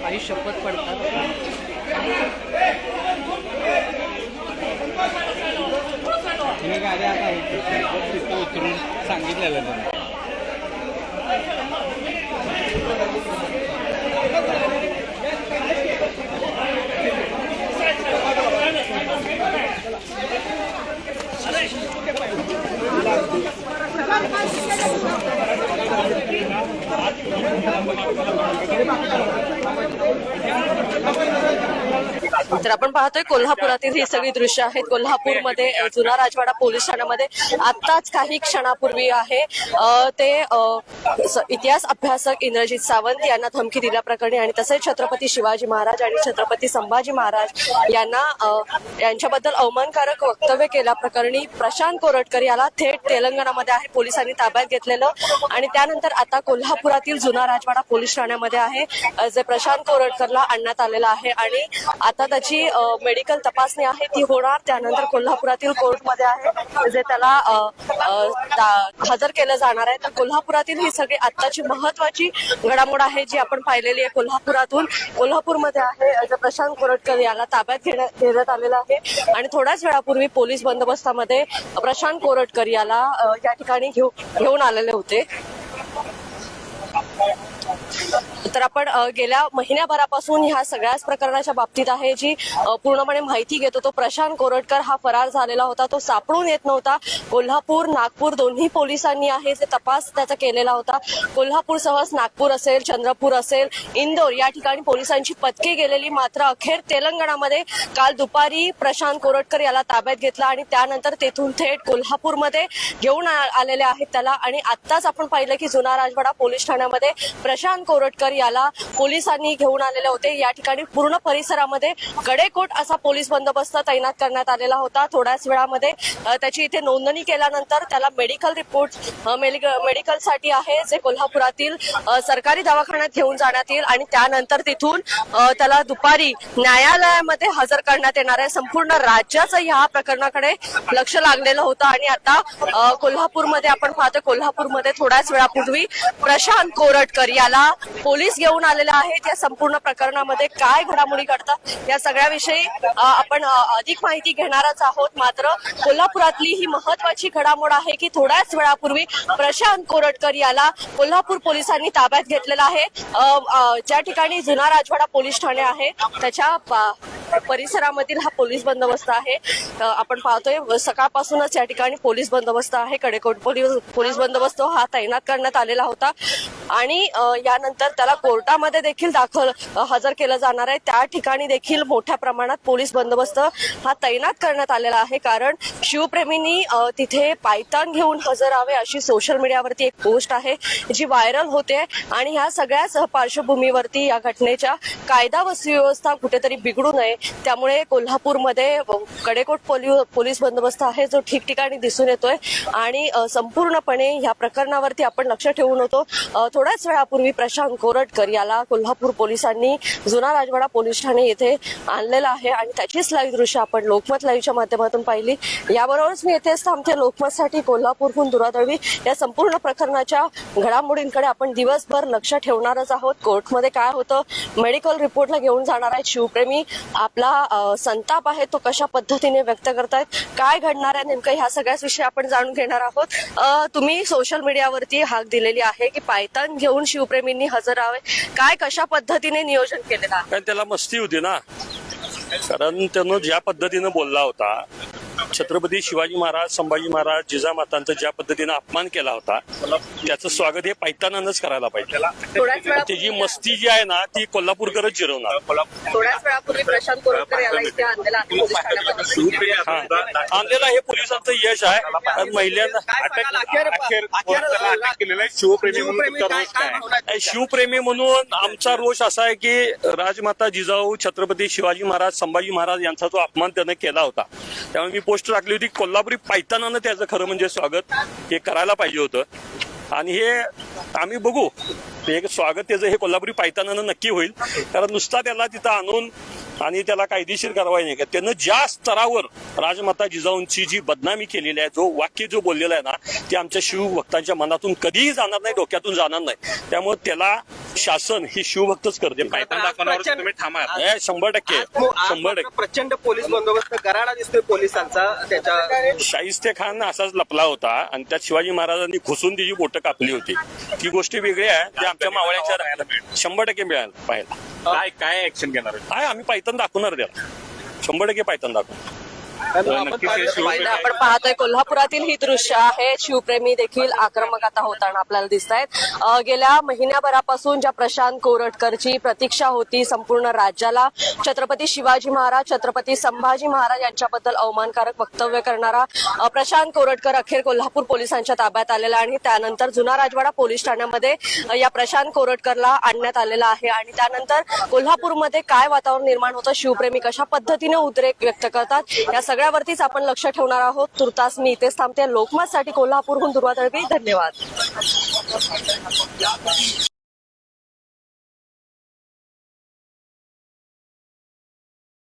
काही शपथ पडतात. तुम्ही गाडी आता तिथं उतरून सांगितलेलं त्यांना तर आपण पाहतोय कोल्हापुरातील ही सगळी दृश्य आहेत. कोल्हापूरमध्ये जुना राजवाडा पोलीस ठाण्यामध्ये आत्ताच काही क्षणापूर्वी आहे. ते इतिहास अभ्यासक इंद्रजित सावंत यांना धमकी दिल्याप्रकरणी आणि तसेच छत्रपती शिवाजी महाराज आणि छत्रपती संभाजी महाराज यांना यांच्याबद्दल अवमानकारक वक्तव्य केल्याप्रकरणी प्रशांत कोरटकर याला थेट तेलंगणामध्ये आहे. पोलिसांनी ताब्यात घेतलेलं आणि त्यानंतर आता कोल्हापुरातील जुना राजवाडा पोलीस ठाण्यामध्ये आहे जे प्रशांत कोरटकरला आणण्यात आलेलं आहे. आणि आता त्याची मेडिकल तपासणी आहे ती होणार. त्यानंतर कोल्हापुरातील कोर्टमध्ये आहे जे त्याला हजर केलं जाणार आहे. तर कोल्हापुरातील ही सगळी आत्ताची महत्वाची घडामोड आहे जी आपण पाहिलेली आहे कोल्हापुरातून. कोल्हापूरमध्ये आहे जे प्रशांत कोरटकर याला ताब्यात घेण्यात घेण्यात आलेलं आहे. आणि थोड्याच वेळापूर्वी पोलीस बंदोबस्तामध्ये प्रशांत कोरटकर याला या ठिकाणी घेऊन आलेले होते. तर आपण गेल्या महिन्याभरापासून ह्या सगळ्याच प्रकरणाच्या बाबतीत आहे जी पूर्णपणे माहिती घेतो तो प्रशांत कोरटकर हा फरार झालेला होता. तो सापडून येत नव्हता. कोल्हापूर नागपूर दोन्ही पोलिसांनी आहे जे तपास त्याचा केलेला होता. कोल्हापूरसहच नागपूर असेल चंद्रपूर असेल इंदोर या ठिकाणी पोलिसांची पथके गेलेली. मात्र अखेर तेलंगणामध्ये काल दुपारी प्रशांत कोरटकर याला ताब्यात घेतला आणि त्यानंतर तेथून थेट कोल्हापूरमध्ये घेऊन आलेले आहेत त्याला. आणि आत्ताच आपण पाहिलं की जुना राजवाडा पोलीस ठाण्यामध्ये प्रशांत प्रशांत कोरटकर याला पोलिसांनी घेऊन आलेले होते. या ठिकाणी पूर्ण परिसरामध्ये कडेकोट असा पोलीस बंदोबस्त तैनात करण्यात आलेला होता. थोड्याच वेळामध्ये त्याची इथे नोंदणी केल्यानंतर त्याला मेडिकल रिपोर्ट मेडिकलसाठी आहे जे कोल्हापुरातील सरकारी दवाखान्यात घेऊन जाण्यात येईल आणि त्यानंतर तिथून त्याला दुपारी न्यायालयामध्ये हजर करण्यात येणार आहे. संपूर्ण राज्याचं ह्या प्रकरणाकडे लक्ष लागलेलं होतं आणि आता कोल्हापूरमध्ये आपण पाहतो कोल्हापूरमध्ये थोड्याच वेळापूर्वी प्रशांत कोरटकर याला पोलीस घेऊन आलेले आहेत. या संपूर्ण प्रकरणामध्ये काय घडामोडी घडतात या सगळ्याविषयी आपण अधिक माहिती घेणारच आहोत. मात्र कोल्हापुरातली ही महत्वाची घडामोड आहे की थोड्याच वेळापूर्वी प्रशांत कोरटकर याला कोल्हापूर पोलिसांनी ताब्यात घेतलेला आहे. ज्या ठिकाणी जुना राजवाडा पोलीस ठाणे आहे त्याच्या परिसरामधील हा पोलीस बंदोबस्त आहे. आपण पाहतोय सकाळपासूनच या ठिकाणी पोलीस बंदोबस्त आहे. कडेकोट पोलीस पोलीस बंदोबस्त हा तैनात करण्यात आलेला होता. आणि यानंतर त्याला कोर्टामध्ये देखील दाखल हजर केलं जाणार आहे. त्या ठिकाणी देखील मोठ्या प्रमाणात पोलीस बंदोबस्त हा तैनात करण्यात आलेला आहे. कारण शिवप्रेमींनी तिथे पायतान घेऊन हजर राहावे अशी सोशल मीडियावरती एक पोस्ट आहे जी व्हायरल होते. आणि ह्या सगळ्याच पार्श्वभूमीवरती या घटनेच्या कायदा व सुव्यवस्था कुठेतरी बिघडू नये. त्यामुळे कोल्हापूरमध्ये कडेकोट पोलीस बंदोबस्त आहे जो ठिकठिकाणी दिसून येतोय. आणि संपूर्णपणे ह्या प्रकरणावरती आपण लक्ष ठेवून होतो. अ, थोड्याच वेळापूर्वी प्रशांत कोरटकर याला कोल्हापूर पोलिसांनी जुना राजवाडा पोलीस ठाणे येथे आणलेला आहे आणि त्याचीच लाईव्ह दृश्य आपण लोकमत लाईव्हच्या माध्यमातून पाहिली. याबरोबरच मी येथेच थांबते. लोकमतसाठी कोल्हापूरहून दुरादळवी या संपूर्ण प्रकरणाच्या घडामोडींकडे आपण दिवसभर लक्ष ठेवणारच आहोत. कोर्टमध्ये काय होतं? मेडिकल रिपोर्टला घेऊन जाणार आहेत शिवप्रेमी. आपला संताप आहे तो कशा पद्धतीने व्यक्त करतायत? काय घडणार आहे नेमकं? ह्या सगळ्याच विषयी आपण जाणून घेणार आहोत. तुम्ही सोशल मीडियावरती हाक दिलेली आहे की कारण घेऊन शिवप्रेमींनी हजर राहावे. काय कशा पद्धतीने नियोजन केलेलं आहे? कारण त्याला मस्ती होती ना. कारण त्यानं ज्या पद्धतीनं बोलला होता छत्रपती शिवाजी महाराज संभाजी महाराज जिजामातांचा ज्या पद्धतीनं अपमान केला होता त्याचं स्वागत हे पायतानानंच करायला पाहिजे. त्याची मस्ती जी आहे ना ती कोल्हापूरकरच जिरवणार. आणलेला हा. पोलिसांचं यश आहे. कारण महिलांना शिवप्रेमी म्हणून आमचा रोष असा आहे की राजमाता जिजाऊ छत्रपती शिवाजी महाराज संभाजी महाराज यांचा जो अपमान त्यानं केला होता. त्यामुळे मी पोस्ट टाकली होती कोल्हापुरी पायतानानं त्याचं खरं म्हणजे स्वागत हे करायला पाहिजे होतं. आणि हे आम्ही बघू. एक स्वागत त्याचं हे कोल्हापुरी पायतानानं नक्की होईल. कारण नुसता त्याला तिथं आणून आणि त्याला कायदेशीर कारवाई नाही. का त्यानं ज्या स्तरावर राजमाता जिजाऊंची जी बदनामी केलेली आहे जो वाक्य जो बोललेला आहे ना ते आमच्या शिवभक्तांच्या मनातून कधीही जाणार नाही डोक्यातून जाणार नाही. त्यामुळे त्याला शासन ही शिवभक्तच करते. तुम्ही थांबा. हे शंभर टक्के शंभर टक्के. प्रचंड पोलीस बंदोबस्त गराडा दिसतोय पोलिसांचा त्याच्या शाहिस्ते खान असाच लपला होता आणि त्यात शिवाजी महाराजांनी घुसून तिची बोटं कापली होती. ती गोष्टी वेगळी आहे. ते आमच्या मावळ्याच्या शंभर टक्के मिळालं पाहायला. काय काय ऍक्शन घेणार आहे? काय आम्ही पायथन दाखवणार त्याला. शंभर टक्के पायथन दाखवणार. आपण पाहतोय कोल्हापुरातील ही दृश्य आहे. शिवप्रेमी देखील आक्रमक आता होताना आपल्याला दिसत आहेत गेल्या महिन्याभरापासून ज्या प्रशांत कोरटकरची प्रतीक्षा होती संपूर्ण राज्याला छत्रपती शिवाजी महाराज छत्रपती संभाजी महाराज यांच्याबद्दल अवमानकारक वक्तव्य करणारा प्रशांत कोरटकर अखेर कोल्हापूर पोलिसांच्या ताब्यात आलेला आणि त्यानंतर जुना राजवाडा पोलीस ठाण्यामध्ये या प्रशांत कोरटकरला आणण्यात आलेला आहे. आणि त्यानंतर कोल्हापूरमध्ये काय वातावरण निर्माण होतं? शिवप्रेमी कशा पद्धतीने उद्रेक व्यक्त करतात? या सगळ्यावरतीच आपण लक्ष ठेवणार आहोत. तुर्तास मी इथेच थांबते. लोकमतसाठी कोल्हापूरहून दुर्वा तळवी धन्यवाद.